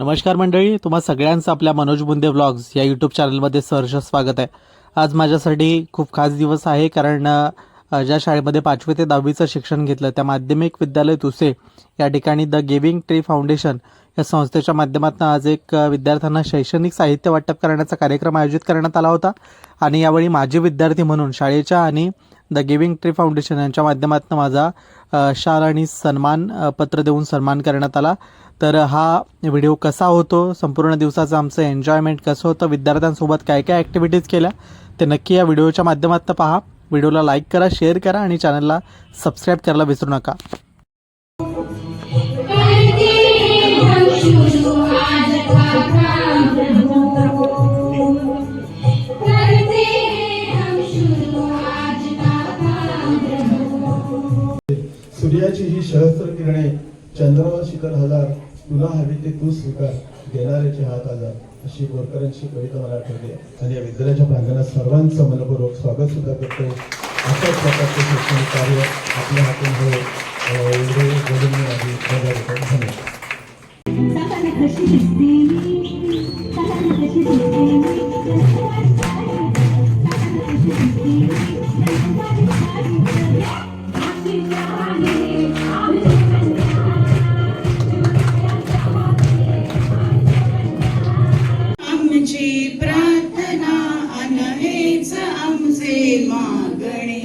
नमस्कार मंडळी तुम्हा सगळ्यांचं आपल्या मनोज बुंदे व्लॉग्स या यूट्यूब चॅनलमध्ये सहर्ष स्वागत आहे. आज माझ्यासाठी खूप खास दिवस आहे कारण ज्या शाळेमध्ये पाचवी ते दहावीचं शिक्षण घेतलं त्या माध्यमिक विद्यालय तुसे या ठिकाणी द गिविंग ट्री फाउंडेशन या संस्थेच्या माध्यमातून आज एक विद्यार्थ्यांना शैक्षणिक साहित्य वाटप करण्याचा कार्यक्रम आयोजित करण्यात आला होता. आणि यावेळी माजी विद्यार्थी म्हणून शाळेच्या आणि द गिविंग ट्री फाउंडेशन यांच्या माध्यमातून माझा शाल आणि सन्मान पत्र देऊन सन्मान करण्यात आला. तर हा व्हिडिओ कसा होतो? संपूर्ण दिवसाचं आमचं एन्जॉयमेंट कसं होतं? विद्यार्थ्यांसोबत काय काय ॲक्टिव्हिटीज केल्या? ते नक्की या व्हिडिओच्या माध्यमातून पहा. व्हिडिओला लाईक करा शेअर करा आणि चॅनलला सबस्क्राईब करायला विसरू नका. सूर्याची ही सहस्र किरणे चंद्रावर शिखर हजार. तुला हवी ते तू स्वीकार. देणाऱ्याचे हात आजार. अशी बोरकरांची कविता मला आठवली आणि या विद्यालयाच्या प्रांगणात सर्वांचं मनपूर्वक स्वागत सुद्धा करतो अशाच प्रकारचे शैक्षणिक कार्य आपल्या हातून हे एवढे घडून आधी धन्यवाद. Thank you. मागणे.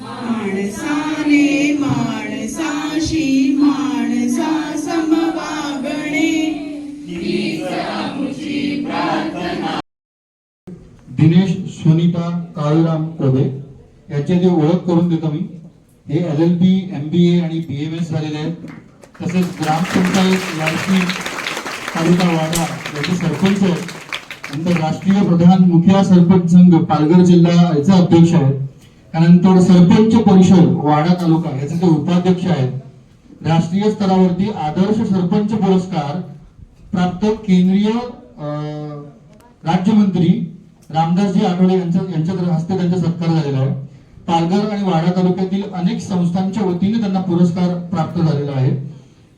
माणसाने माणसाशी माणसा समवागणे. दिनेश सुनीता काळूराम कोबे याची जी ओळख करून देतो मी हे L L B M B A आणि बी एम एस झालेले आहेत. तसेच ग्रामपंचायत याची तालुका वाडा याचे सरपंच आहेत. नंतर राष्ट्रीय प्रधान मुखिया सरपंच संघ पालघर जिल्हा याचे अध्यक्ष आहेत. त्यानंतर सरपंच परिषद वाडा तालुका याचे ते उपाध्यक्ष आहेत. राष्ट्रीय स्तरावरती आदर्श सरपंच पुरस्कार प्राप्त केंद्रीय राज्यमंत्री रामदासजी आठवले यांच्या यांच्या हस्ते त्यांचा सत्कार झालेला आहे. पालघर आणि वाडा तालुक्यातील अनेक संस्थांच्या वतीने त्यांना पुरस्कार प्राप्त झालेला आहे.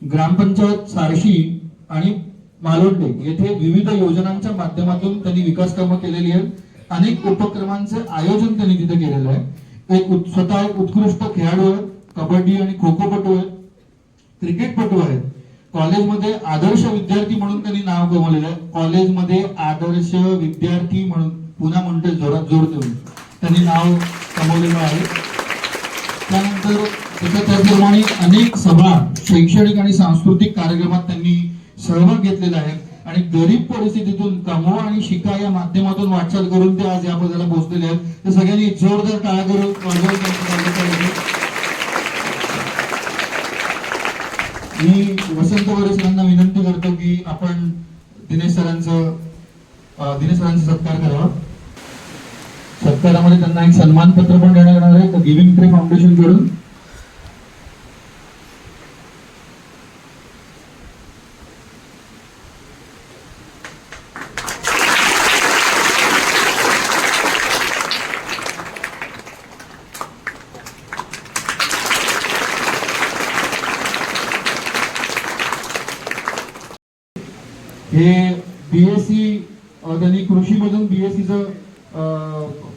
ग्रामपंचायत सारशी आणि मालोंडे येथे विविध योजनांच्या माध्यमातून त्यांनी विकास कामं केलेली आहेत. अनेक उपक्रमांचे आयोजन त्यांनी तिथे केलेलं आहे. एक स्वतः एक उत्कृष्ट खेळाडू आहेत कबड्डी आणि खो खो पटू आहेत क्रिकेटपटू आहेत. कॉलेजमध्ये आदर्श विद्यार्थी म्हणून त्यांनी नाव कमवलेलं आहे. कॉलेजमध्ये आदर्श विद्यार्थी म्हणून पुन्हा म्हणते जोरात जोर देऊन त्यांनी नाव कमवलेलं आहे. त्यानंतर त्याचप्रमाणे अनेक सभा शैक्षणिक आणि सांस्कृतिक कार्यक्रमात त्यांनी सहभाग घेतलेला आहे आणि गरीब परिस्थितीतून कमवा आणि शिका या माध्यमातून वाटचाल करून ते आज या पदाला पोहोचलेले आहेत. तर सगळ्यांनी जोरदार टाळा करून मी वसंत वरे सरांना विनंती करतो की आपण दिनेश सरांचं दिनेश सरांचा सत्कार करावा. सत्कारामध्ये त्यांना एक सन्मानपत्र पण देण्यात येणार आहे. गिविंग ट्री फाउंडेशनकडून हे बीएससी त्यांनी कृषीमधून बीएससीचं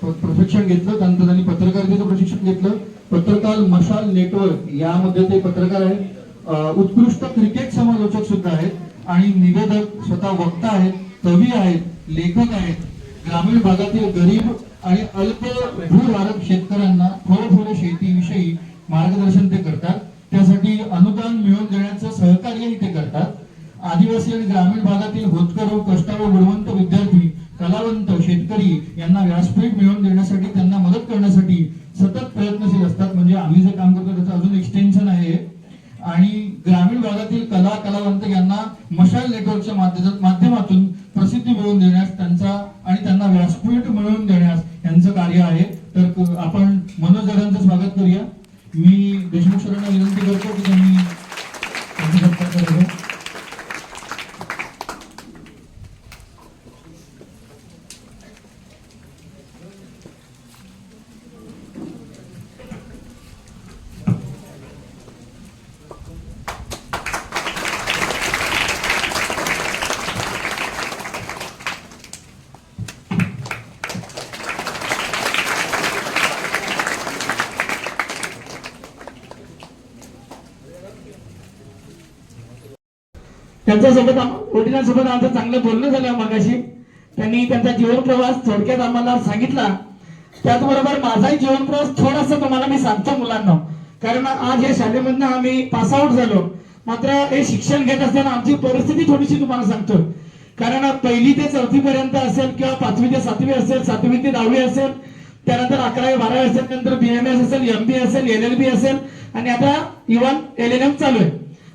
प्रशिक्षण घेतलं त्यानंतर त्यांनी पत्रकारितेचं प्रशिक्षण घेतलं पत्रकार मशाल नेटवर्क यामध्ये ते पत्रकार आहेत अं, उत्कृष्ट क्रिकेट समालोचक सुद्धा आहेत आणि निवेदक स्वतः वक्ता आहेत कवी आहेत लेखक आहेत ग्रामीण भागातील गरीब आणि अल्प भूधारक शेतकऱ्यांना थोडे थोडे शेतीविषयी मार्गदर्शन ते करतात त्यासाठी अनुदान मिळवून देण्याचं सहकार्यही ते करतात आदिवासी आणि ग्रामीण भागातील होतकरू कष्टाळू गुणवंत विद्यार्थी कलावंत शेतकरी यांना व्यासपीठ मिळवून देण्यासाठी त्यांना मदत करण्यासाठी सतत प्रयत्नशील असतात. म्हणजे आम्ही जे काम करतो त्याचं अजून एक्सटेन्शन आहे. आणि ग्रामीण भागातील कला कलावंत यांना मशाल नेटवर्कच्या माध्यमात- माध्यमातून प्रसिद्धी मिळवून देण्यास त्यांचा आणि त्यांना व्यासपीठ मिळवून देण्यास यांचं कार्य आहे. तर आपण मनोज दादांचं स्वागत करूया. मी देशमुख सरांना विनंती करतो की त्यांनी त्यांचा सत्कार करावा. त्यांच्यासोबत वडिलांसोबत आमचं चांगलं बोलणं झालं मगाशी. त्यांनी त्यांचा जीवन प्रवास थोडक्यात आम्हाला सांगितला. त्याचबरोबर माझाही जीवन प्रवास थोडासा तुम्हाला मी सांगतो मुलांना. कारण आज या शाळेमधनं आम्ही पास आउट झालो. मात्र हे शिक्षण घेत असताना आमची परिस्थिती थोडीशी तुम्हाला सांगतो. कारण पहिली ते चौथी पर्यंत असेल किंवा पाचवी ते सातवी असेल सातवी ते दहावी असेल त्यानंतर अकरावी बारावी असेल नंतर बीएमएस असेल एम बी असेल एल एल बी असेल आणि आता इव्हन एल एल एम चालू आहे.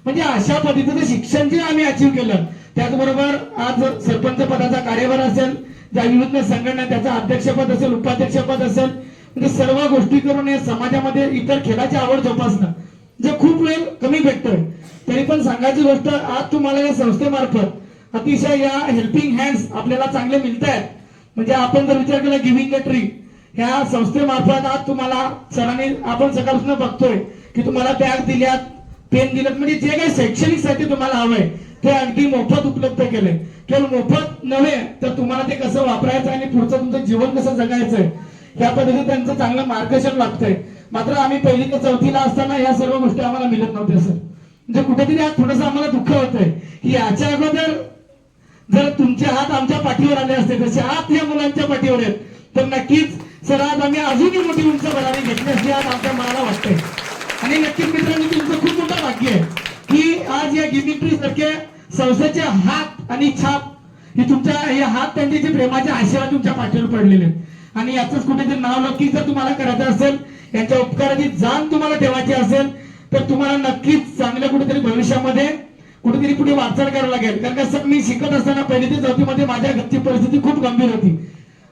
म्हणजे अशा पद्धतीचं शिक्षण जे आम्ही अचीव केलं त्याचबरोबर आज सरपंच पदाचा कार्यभार असेल ज्या विविध संघटना त्याचं अध्यक्षपद असेल उपाध्यक्षपद असेल म्हणजे सर्व गोष्टी करून हे समाजामध्ये इतर खेळाची आवड जोपासणं जे खूप वेळ कमी भेटतोय. तरी पण सांगायची गोष्ट आज तुम्हाला या संस्थेमार्फत अतिशय या हेल्पिंग हँड्स आपल्याला चांगले मिळत आहेत म्हणजे आपण जर विचार केला गिव्हिंग अ ट्री ह्या संस्थेमार्फत आज तुम्हाला सरांनी आपण सकाळपासून बघतोय की तुम्हाला बॅग दिल्यात. पेन दिलं. म्हणजे जे काही शैक्षणिकसाठी तुम्हाला हवंय ते अगदी मोफत उपलब्ध केले केवळ मोफत नव्हे तर तुम्हाला ते कसं वापरायचं आणि पुढचं तुमचं जीवन कसं जगायचंय या पद्धतीने त्यांचं चांगलं मार्गदर्शन लागतंय मात्र आम्ही पहिली ते चौथीला असताना या सर्व गोष्टी आम्हाला मिळत नव्हत्या सर. म्हणजे कुठेतरी आज थोडंसं आम्हाला दुःख होतंय की याच्या अगोदर जर तुमचे हात आमच्या पाठीवर आले असते तसे हात या मुलांच्या पाठीवर आहेत तर नक्कीच सर आज आम्ही अजूनही मोठी उंच भरारी घेतली असली आज आमच्या मनाला वाटतंय. आणि नक्कीच मित्रांनो तुमचं खूप मोठं भाग्य आहे की आज या गिमिट्री सारख्या संस्थेचे हात आणि छाप हे तुमच्या हे हात त्यांचे जे प्रेमाचे आशीर्वाद तुमच्या पाठीवर पडलेले आहेत. आणि याच कुठेतरी नाव नक्कीच जर तुम्हाला करायचं असेल यांच्या उपकाराची जाण तुम्हाला ठेवायची असेल तर तुम्हाला नक्कीच चांगल्या कुठेतरी भविष्यामध्ये कुठेतरी पुढे वाटचाल करावं लागेल. कारण कसं मी शिकत असताना पहिली ते चौथीमध्ये माझ्या घरची परिस्थिती खूप गंभीर होती.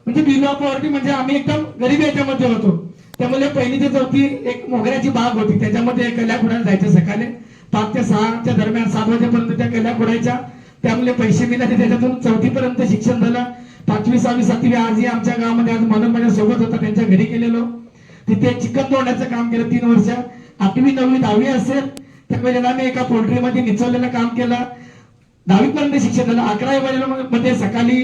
म्हणजे बिलो पॉवर्टी म्हणजे आम्ही एकदम गरीब याच्यामध्ये होतो. त्यामुळे पहिली ते चौथी एक मोगऱ्याची बाग होती. त्याच्यामध्ये कल्या खुडायला जायचं सकाळी. पाच ते सहाच्या दरम्यान सात वाजेपर्यंत त्या कल्या खुडायच्या त्यामुळे पैसे मिळाले त्याच्यातून. चौथी पर्यंत शिक्षण झालं. पाचवी सहावी सातवी आजही आमच्या गावामध्ये आज म्हणून माझ्या सोबत होता. त्यांच्या घरी गेलेलो. तिथे चिकन तोडण्याचं काम केलं तीन वर्ष. आठवी नववी दहावी असेल. त्यामुळे मी एका पोल्ट्रीमध्ये निचवलेलं काम केलं. दहावी पर्यंत शिक्षण झालं. अकरावी मध्ये सकाळी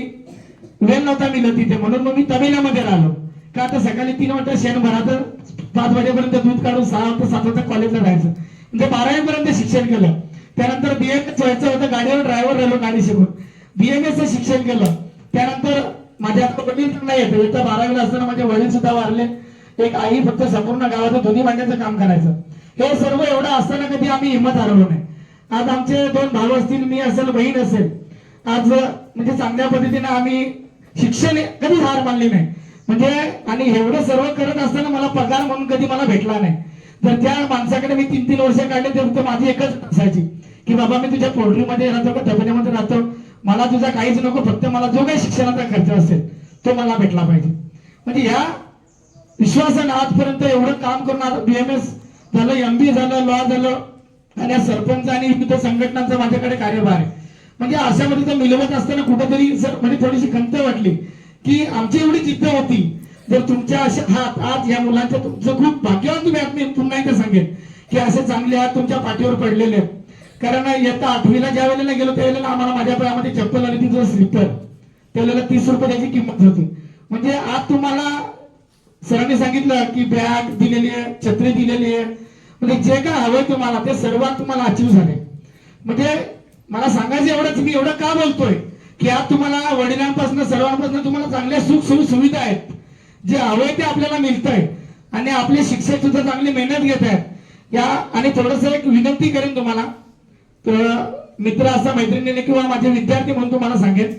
वेळ नव्हता मिळत तिथे. म्हणून मग मी तबेल्यामध्ये राहिलो. का आता सकाळी तीन वाजता शेण भराचं पाच वाजेपर्यंत दूध काढून सहा वाजता सात वाजता कॉलेजला जायचं. म्हणजे बारावी पर्यंत शिक्षण केलं. त्यानंतर बीएमएस व्हायचं होतं गाडीवर ड्रायव्हर राहिलो गाडी शिकून. बीएमएस चं शिक्षण केलं. त्यानंतर माझ्या आता वडील तर नाही येतं. येत्या बारावीला असताना माझे वडील सुद्धा वारले. एक आई फक्त संपूर्ण गावाचं धोनी मांडण्याचं काम करायचं. हे सर्व एवढं असताना कधी आम्ही हिंमत हरवलो नाही. आज आमचे दोन भाऊ असतील मी असेल बहीण असेल. आज म्हणजे चांगल्या पद्धतीने आम्ही शिक्षण कधी हार मानली नाही. म्हणजे आणि एवढं सर्व करत असताना मला पगार म्हणून कधी मला भेटला नाही. तर त्या माणसाकडे मी तीन तीन वर्ष काढले ते माझी एकच असायची की बाबा मी तुझ्या पोल्ट्रीमध्ये राहतो का डबण्यामध्ये राहतो? मला तुझा काहीच नको फक्त मला जो काही शिक्षणाचा खर्च असेल तो मला भेटला पाहिजे. म्हणजे या विश्वासानं आजपर्यंत एवढं काम करून आता बीएमएस झालं एमबी झालं लॉ झालं आणि या सरपंच आणि विविध संघटनांचा माझ्याकडे कार्यभार आहे. म्हणजे अशामध्ये तर मिळवत असताना कुठेतरी सर म्हणजे थोडीशी खंत वाटली. की आमची एवढी जिद्द होती. जर तुमच्या अशा हात आज या मुलांच्या तुमचं खूप भाग्यवान तुम्ही आहात मी पुन्हा एकदा सांगेन की असे चांगले हात तुमच्या पाठीवर पडलेले कारण येता आठवीला ज्या वेळेला गेलो त्यावेळेला आम्हाला माझ्या पायामध्ये चप्पल आली ती स्लीपर. त्यावेळेला तीस रुपये त्याची किंमत होती. म्हणजे आज तुम्हाला सरांनी सांगितलं की बॅग दिलेली आहे छत्री दिलेली आहे. म्हणजे जे काय हवंय तुम्हाला ते सर्वात तुम्हाला अचीव झाले. म्हणजे मला सांगायचं एवढंच मी एवढं का बोलतोय? की आज तुम्हाला वडिलांपासून सर्वांपासून तुम्हाला चांगल्या सुख सुवि सुविधा आहेत. जे हवंय ते आपल्याला मिळत आहे आणि आपले शिक्षक सुद्धा चांगली मेहनत घेत आहेत. या आणि थोडस एक विनंती करेन तुम्हाला. तर मित्र असा मैत्रिणीने किंवा माझे विद्यार्थी म्हणून तुम्हाला सांगेन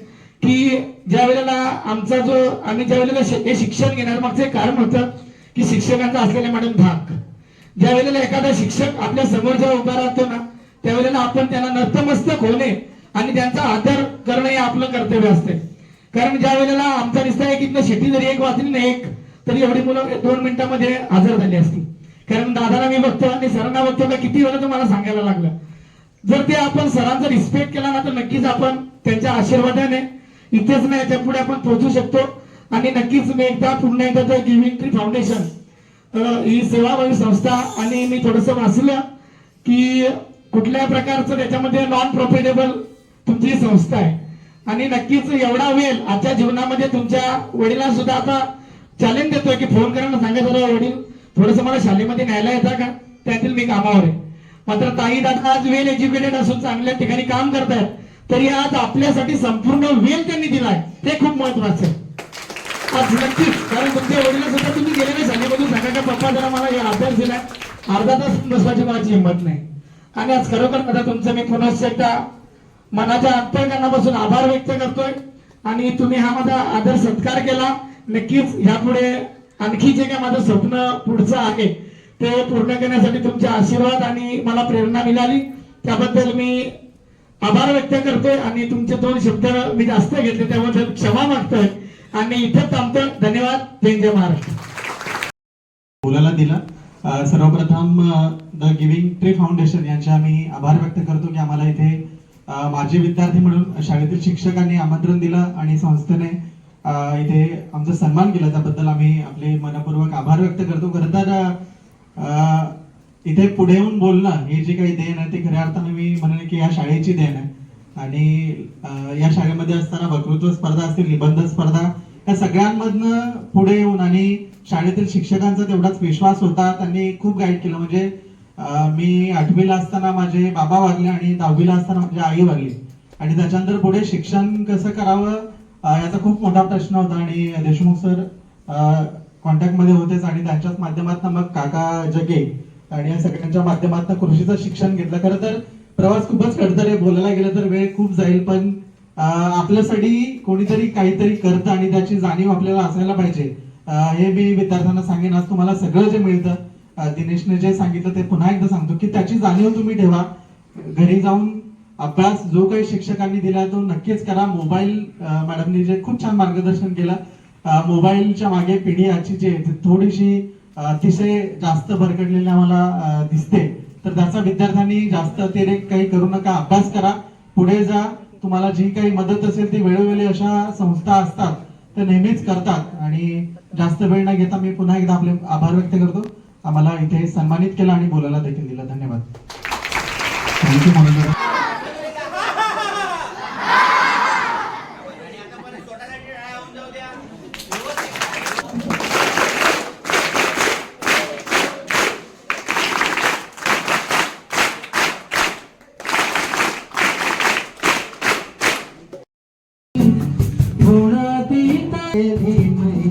की ज्या वेळेला आमचा जो आम्ही ज्या वेळेला हे शिक्षण घेणार मागचं कारण होतं की शिक्षकांचा असलेला मॅडम धाक. ज्या वेळेला एखादा शिक्षक आपल्यासमोर जेव्हा उभा राहतो ना त्यावेळेला आपण त्यांना नतमस्तक होणे आणि त्यांचा आदर करणं हे आपलं कर्तव्य असते. कारण ज्या वेळेला आमचा निस्ता आहे की शेती जरी एक वाचली ना एक तरी एवढी मुलं दोन मिनिटांमध्ये हजर झाली असती. कारण दादाला मी बघतो आणि सरांना बघतो का किती वेळा तुम्हाला सांगायला लागलं. जर ते आपण सरांचा रिस्पेक्ट केला ना तर नक्कीच आपण त्यांच्या आशीर्वादाने इथेच नाही याच्यापुढे आपण पोहोचू शकतो. आणि नक्कीच मी एकदा पुन्हा एकदा तर गिव्हिंग ट्री फाउंडेशन ही सेवाभावी संस्था आणि मी थोडस वाचलं की कुठल्या प्रकारचं त्याच्यामध्ये नॉन प्रॉफिटेबल तुमची संस्था आहे. आणि नक्कीच एवढा वेळ आजच्या जीवनामध्ये तुमच्या वडिलांना सुद्धा आता चॅलेंज देतोय की फोन करायला सांगायचं जरा वडील. थोडस मला शाळेमध्ये न्यायला येता का? त्यातील मी कामावर आहे. मात्र ताई दादा आज वेल एज्युकेटेड असून चांगल्या ठिकाणी काम करतायत. तरी आज आपल्यासाठी संपूर्ण वेल त्यांनी दिलाय. ते खूप महत्वाचं आहे. आज नक्कीच कारण तुमच्या वडिला सुद्धा तुम्ही गेले नाही सांगेमधून सांगा का पप्पा जरा मला हे अभ्यास दिलाय. अर्धा तास बसवायची माझी हिंमत नाही. आणि आज खरोखर कदा तुमचं मी पुन्हा एकदा मनाच्या अंतर्गणापासून आभार व्यक्त करतोय. आणि तुम्ही हा माझा आदर सत्कार केला. नक्कीच ह्यापुढे आणखी जे काय माझं स्वप्न पुढचं आहे ते पूर्ण करण्यासाठी तुमचे आशीर्वाद आणि मला प्रेरणा मिळाली. त्याबद्दल मी आभार व्यक्त करतोय आणि तुमचे दोन शब्द मी जास्त घेतले त्याबद्दल क्षमा मागतोय. आणि इथं थांबतोय धन्यवाद. जय जय महाराष्ट्र बोलायला दिला. सर्वप्रथम द गिविंग ट्री फाउंडेशन यांचे आम्ही आभार व्यक्त करतो की आम्हाला इथे माझे माजी विद्यार्थी म्हणून शाळेतील शिक्षकांनी आमंत्रण दिलं आणि संस्थेने इथे आमचा सन्मान केला. त्याबद्दल आम्ही आपले मनपूर्वक आभार व्यक्त करतो. खरं तर इथे पुढे येऊन बोलणं हे जे काही देण आहे ते खऱ्या अर्थाने मी म्हणेन की या शाळेची देण आहे. आणि या शाळेमध्ये असताना वक्तृत्व स्पर्धा असतील निबंध स्पर्धा या सगळ्यांमधनं पुढे येऊन आणि शाळेतील शिक्षकांचा तेवढाच विश्वास होता. त्यांनी खूप गाईड केलं. म्हणजे मी आठवीला असताना माझे बाबा वागले आणि दहावीला असताना माझी आई वागली आणि त्याच्यानंतर पुढे शिक्षण कसं करावं याचा खूप मोठा प्रश्न होता आणि देशमुख सर कॉन्टॅक्टमध्ये होतेच आणि त्यांच्याच माध्यमातून मग काका जगे आणि या सगळ्यांच्या माध्यमातून कृषीचं शिक्षण घेतलं. खरं तर प्रवास खूपच खडतर आहे. बोलायला गेलं तर वेळ खूप जाईल पण आपल्यासाठी कोणीतरी काहीतरी करतं आणि त्याची जाणीव आपल्याला असायला पाहिजे. हे मी विद्यार्थ्यांना सांगेन. आज तुम्हाला सगळं जे मिळतं दिनेशने जे सांगितलं ते पुन्हा एकदा सांगतो की त्याची जाणीव तुम्ही ठेवा. घरी जाऊन अभ्यास जो काही शिक्षकांनी दिला तो नक्कीच करा. मोबाईल मॅडमनी जे खूप छान मार्गदर्शन केलं. मोबाईलच्या मागे पिढी आजची जी थोडीशी अतिशय जास्त भरकडलेली आम्हाला दिसते. तर त्याचा विद्यार्थ्यांनी जास्त अतिरेक काही करू नका. अभ्यास करा. पुढे जा. तुम्हाला जी काही मदत असेल ती वेळोवेळी अशा संस्था असतात ते नेहमीच करतात. आणि जास्त वेळ न घेता मी पुन्हा एकदा आपले आभार व्यक्त करतो. आम्हाला इथे सन्मानित केलं आणि बोलायला देखील दिलं. धन्यवाद. थँक्यू भी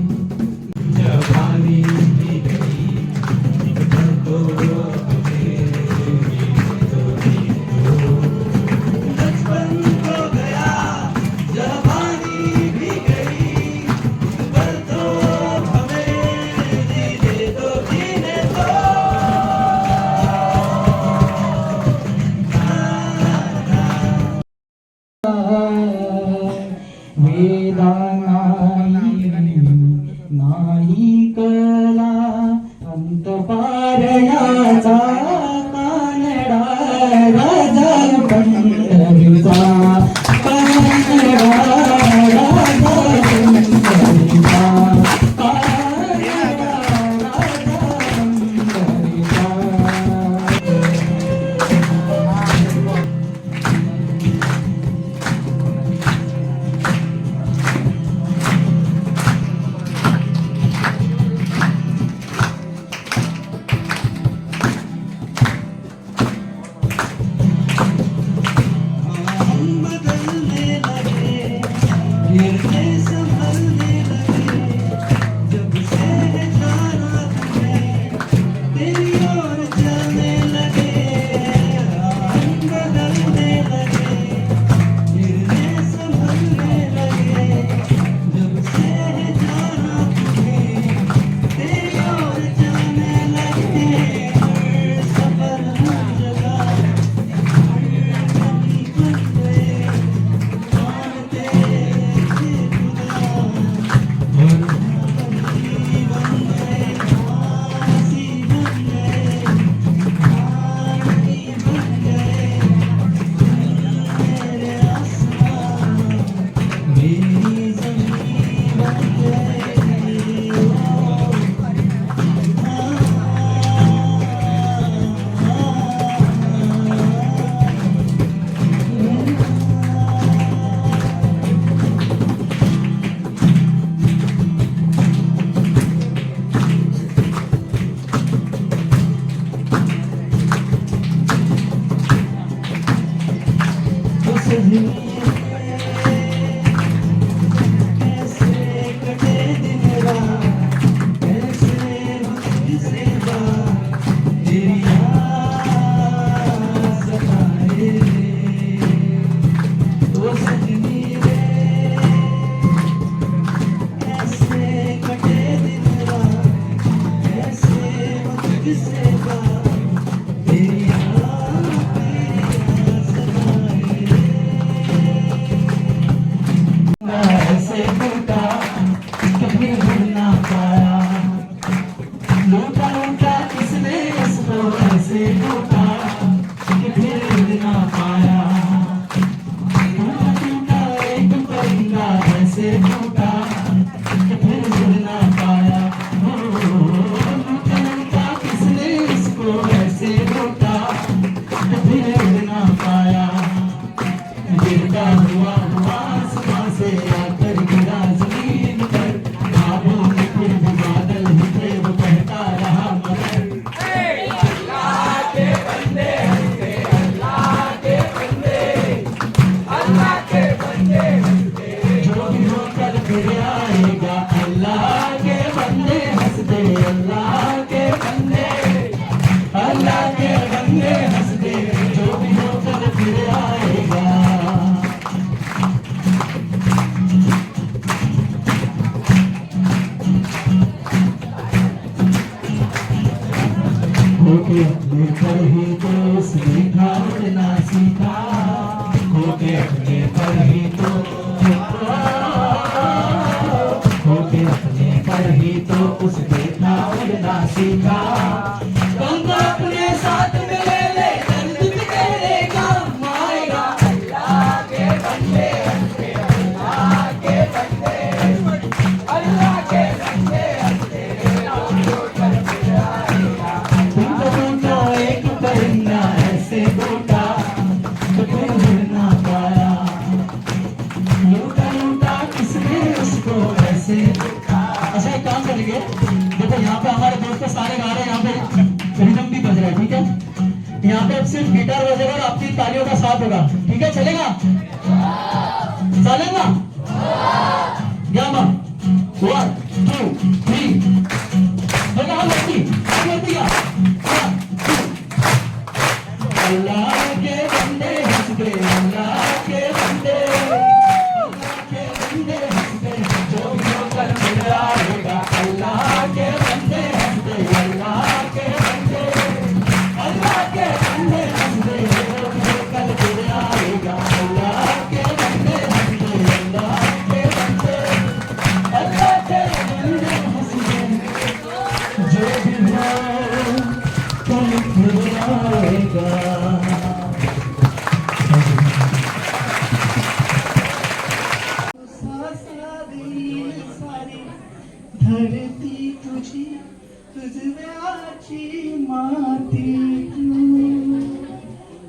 हृदयाची माती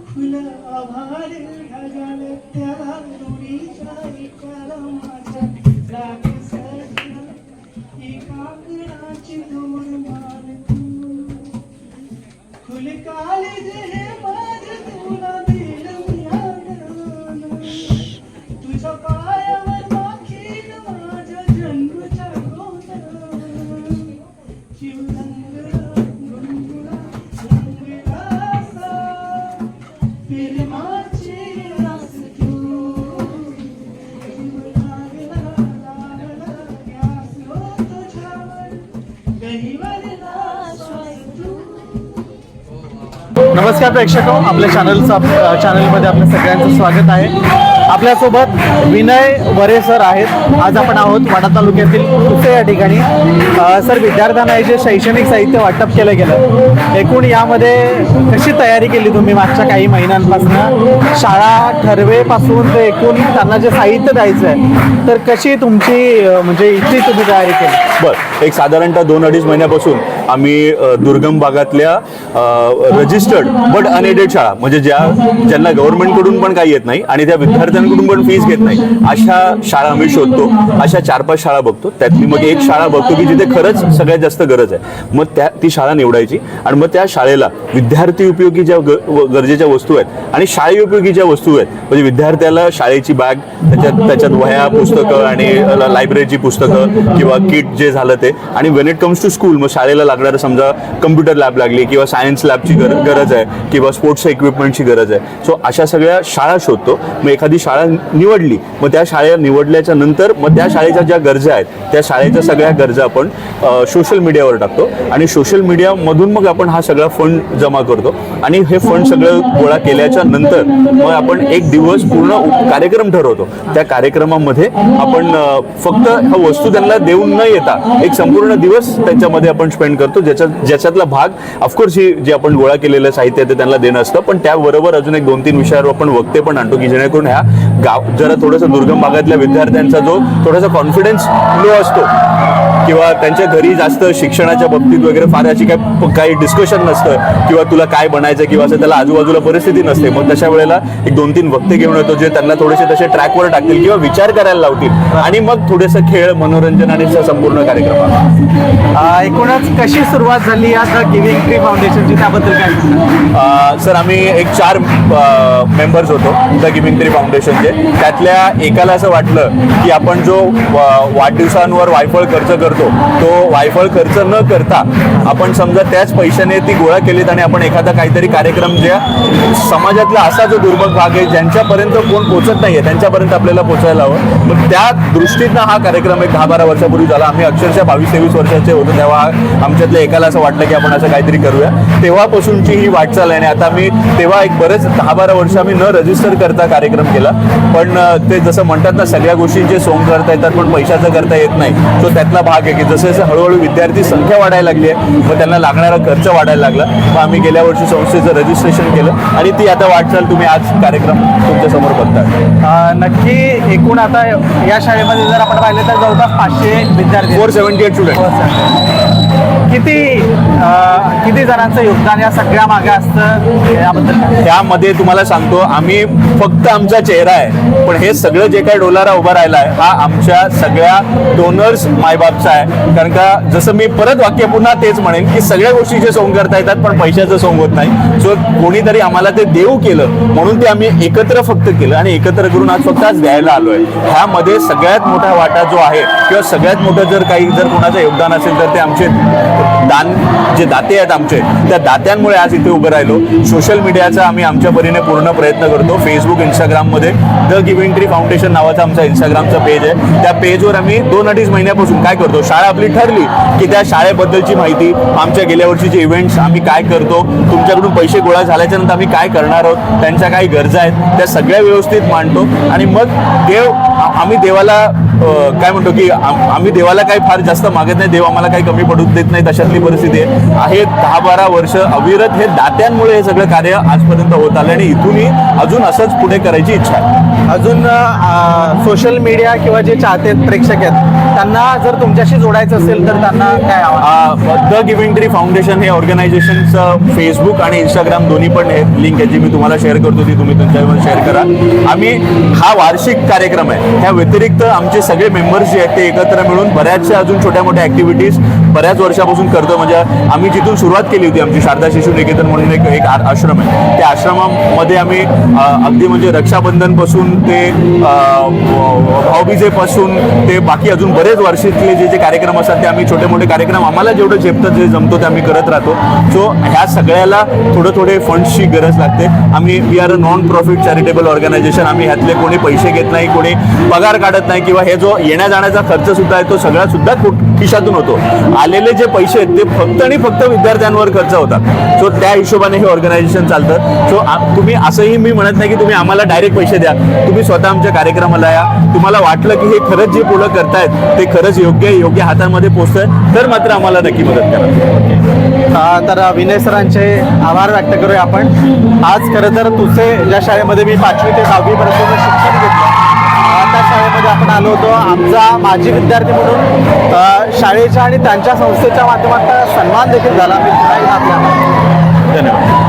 फुल आभार ढगाल त्या दुरीचा विचार माझ्या जाग सजला एकाकराची दोन मान तू फुल काली नमस्कार प्रेक्षक. आपल्या चॅनलचं चॅनलमध्ये आपल्या सगळ्यांचं स्वागत आहे. आपल्यासोबत विनय वरे सर आहेत. आज आपण आहोत वाडा तालुक्यातील कुठे या ठिकाणी? सर विद्यार्थ्यांना जे शैक्षणिक साहित्य वाटप केलं गेलं एकूण यामध्ये कशी तयारी केली तुम्ही मागच्या काही महिन्यांपासून? शाळा ठरवेपासून ते एकूण त्यांना जे साहित्य द्यायचं आहे तर कशी तुमची म्हणजे इथली तुम्ही तयारी केली? बरं एक साधारणतः दोन अडीच महिन्यापासून आम्ही दुर्गम भागातल्या रजिस्टर्ड बट अनएडेड शाळा म्हणजे ज्या ज्यांना गव्हर्नमेंटकडून पण काही येत नाही आणि त्या विद्यार्थी विद्यार्थ्यांकडून पण फीज घेत नाही. अशा शाळा आम्ही शोधतो अशा चार पाच शाळा बघतो. त्यातली मग एक शाळा बघतो की जिथे खरंच सगळ्यात जास्त गरज आहे. मग त्या ती शाळा निवडायची आणि मग त्या शाळेला विद्यार्थी उपयोगी ज्या गरजेच्या वस्तू आहेत आणि शाळे उपयोगी ज्या वस्तू आहेत म्हणजे विद्यार्थ्याला शाळेची बॅग त्याच्यात त्याच्यात वह्या पुस्तकं आणि लायब्ररीची पुस्तकं किंवा किट जे झालं ते. आणि when it comes to school मग शाळेला लागणारं समजा कम्प्युटर लॅब लागली किंवा सायन्स लॅबची गरज आहे किंवा स्पोर्ट्स इक्विपमेंटची गरज आहे. सो अशा सगळ्या शाळा शोधतो. मग एखादी शाळा निवडली मग त्या शाळा निवडल्याच्या नंतर मग त्या शाळेच्या ज्या गरजा आहेत त्या शाळेच्या सगळ्या गरजा आपण सोशल मीडियावर टाकतो. आणि सोशल मीडियामधून मग आपण हा सगळा फंड जमा करतो. आणि हे फंड सगळं गोळा केल्याच्यानंतर मग आपण एक दिवस पूर्ण कार्यक्रम ठरवतो. त्या कार्यक्रमामध्ये आपण फक्त ह्या वस्तू त्यांना देऊन न येता एक संपूर्ण दिवस त्यांच्यामध्ये आपण स्पेंड करतो. ज्याच्यात ज्याच्यातला भाग ऑफकोर्स ही जे आपण गोळा केलेलं साहित्य आहे ते त्यांना देणं असतं. पण त्याबरोबर अजून एक दोन तीन विषयावर आपण वक्ते पण आणतो की जेणेकरून ह्या गाव जरा थोडंसं दुर्गम भागातल्या विद्यार्थ्यांचा जो थोडासा कॉन्फिडन्स लो असतो किंवा त्यांच्या घरी जास्त शिक्षणाच्या बाबतीत वगैरे फार अशी काय काही डिस्कशन नसतं किंवा तुला काय बनायचं किंवा असं त्याला आजूबाजूला परिस्थिती नसते. मग तशा वेळेला एक दोन तीन वक्ते घेऊन येतो जे त्यांना थोडेसे तसे ट्रॅकवर टाकतील किंवा विचार करायला लावतील. आणि मग थोडेसं खेळ मनोरंजन आणि संपूर्ण कार्यक्रम. एकूणच कशी सुरुवात झाली या द गिव्हिंग ट्री फाउंडेशनची त्याबद्दल काय? सर आम्ही एक चार मेंबर्स होतो द गिविंग ट्री फाउंडेशनचे त्यातल्या एकाला असं वाटलं की आपण जो वाढदिवसांवर वायफळ खर्च करतो तो वायफळ खर्च न करता आपण समजा त्याच पैशाने ती गोळा केलीत आणि आपण एखादा काहीतरी कार्यक्रम ज्या समाजातला असा जो दुर्बल भाग आहे ज्यांच्यापर्यंत कोण पोहोचत नाहीये त्यांच्यापर्यंत आपल्याला पोहोचायला हवं. मग त्या दृष्टीनं हा कार्यक्रम एक दहा बारा वर्षापूर्वी झाला. आम्ही अक्षरशः बावीस तेवीस वर्षाचे होतो तेव्हा आमच्यातल्या एकाला असं वाटलं की आपण असं काहीतरी करूया. तेव्हापासूनची ही वाटचाल आहे आणि आता मी तेव्हा एक बरेच दहा बारा वर्ष आम्ही न रजिस्टर करता कार्यक्रम केला. पण ते जसं म्हणतात ना सगळ्या गोष्टींचे सोंग करता येतात पण पैशाचं करता येत नाही. तो त्यातला भाग आहे की जसं जसं हळूहळू विद्यार्थी संख्या वाढायला लागली आहे मग त्यांना लागणारा खर्च वाढायला लागला मग आम्ही गेल्या वर्षी संस्थेचं रजिस्ट्रेशन केलं आणि ती आता वाटचाल तुम्ही आज कार्यक्रम तुमच्यासमोर बघताय अ, नक्की एकूण आता या शाळेमध्ये जर आपण पाहिलं तर जवळपास पाचशे विद्यार्थी. Four seventy eight student. किती किती जणांचं योगदान या सगळ्या मागे असतं याबद्दल? त्यामध्ये तुम्हाला सांगतो आम्ही फक्त आमचा चेहरा आहे पण हे सगळं जे काही डोलारा उभा राहिला आहे हा आमच्या सगळ्या डोनर्स मायबापचा आहे. कारण का जसं मी परत वाक्य पुन्हा तेच म्हणेन की सगळ्या गोष्टीचे सोंग करता येतात पण पैशाचं सोंग होत नाही. सो कोणीतरी आम्हाला ते देऊ केलं म्हणून ते आम्ही एकत्र फक्त केलं आणि एकत्र करून आज फक्त आज द्यायला आलोय. ह्यामध्ये सगळ्यात मोठा वाटा जो आहे किंवा सगळ्यात मोठं जर काही जर कोणाचं योगदान असेल तर ते आमचे दान जे दाते आहेत आमचे त्या दात्यांमुळे आज इथे उभं राहिलो. सोशल मीडियाचा आम्ही आमच्या परीने पूर्ण प्रयत्न करतो. फेसबुक इंस्टाग्राममध्ये द गिव्हिंग ट्री फाउंडेशन नावाचा आमचा इंस्टाग्रामचा पेज आहे. त्या पेजवर आम्ही दोन अडीच महिन्यापासून काय करतो? शाळा आपली ठरली की त्या शाळेबद्दलची माहिती आमच्या गेल्या वर्षीचे इव्हेंट्स आम्ही काय करतो तुमच्याकडून पैसे गोळा झाल्याच्यानंतर आम्ही काय करणार आहोत त्यांच्या काही गरजा आहेत त्या सगळ्या व्यवस्थित मांडतो. आणि मग देव आम्ही देवाला काय म्हणतो की आम्ही देवाला काही फार जास्त मागत नाही देव आम्हाला काही कमी पडू देत नाही तशातली परिस्थिती आहे. आहे दहा बारा वर्ष अविरत हे दात्यांमुळे हे सगळं कार्य आजपर्यंत होत आलं आणि इथूनही अजून असंच पुढे करायची इच्छा आहे. अजून सोशल मीडिया किंवा जे चाहते आहेत, प्रेक्षक आहेत त्यांना जर तुमच्याशी जोडायचं असेल तर त्यांना काय द गिव्हिंग ट्री फाउंडेशन हे ऑर्गनायझेशनचं फेसबुक आणि इंस्टाग्राम दोन्ही पण आहेत. लिंक आहे जी मी तुम्हाला शेअर करतो ती तुम्ही तुमच्यावर शेअर करा. आम्ही हा वार्षिक कार्यक्रम आहे. ह्या व्यतिरिक्त आमचे सगळे मेंबर्स जे आहेत ते एकत्र मिळून बऱ्याचशा अजून छोट्या मोठ्या ॲक्टिव्हिटीज बऱ्याच वर्षापासून करतो. म्हणजे आम्ही जिथून सुरुवात केली होती आमची शारदा शिशु निकेतन म्हणून एक एक आश्रम आहे. त्या आश्रमामध्ये आम्ही अगदी म्हणजे रक्षाबंधनपासून ते हॉबीजेपासून भाऊबीजेपासून ते बाकी अजून बरेच वर्षातले जे जे कार्यक्रम असतात ते आम्ही छोटे मोठे कार्यक्रम आम्हाला जेवढं झेपतं जे जमतो ते आम्ही करत राहतो. सो ह्या सगळ्याला थोडं थोडे फंड्सची गरज लागते. आम्ही we are a non profit charitable organisation आम्ही ह्यातले कोणी पैसे घेत नाही कोणी पगार काढत नाही किंवा हे जो येण्या जाण्याचा खर्च सुद्धा आहे तो सगळा सुद्धा खिशातून होतो. आलेले जे पैसे आहेत ते फक्त आणि फक्त विद्यार्थ्यांवर खर्च होतात. सो त्या हिशोबाने हे ऑर्गनायझेशन चालतं. सो तुम्ही असंही मी म्हणत नाही की तुम्ही आम्हाला डायरेक्ट पैसे द्या. तुम्ही स्वतः आमच्या कार्यक्रमाला या. तुम्हाला वाटलं की हे खरंच जे पुढं करतायत ते खरंच योग्य योग्य हातांमध्ये पोहोचतंय तर मात्र आम्हाला नक्की मदत करा. तर विनय सरांचे आभार व्यक्त करूया आपण. आज खरं तर तुझे ज्या शाळेमध्ये मी पाचवी ते दहावीपर्यंत शिक्षण घेतलं त्या शाळेमध्ये आपण आलो होतो. आमचा माजी विद्यार्थी म्हणून शाळेच्या आणि त्यांच्या संस्थेच्या माध्यमातून सन्मान देखील झाला. मी पुन्हा आपल्या धन्यवाद.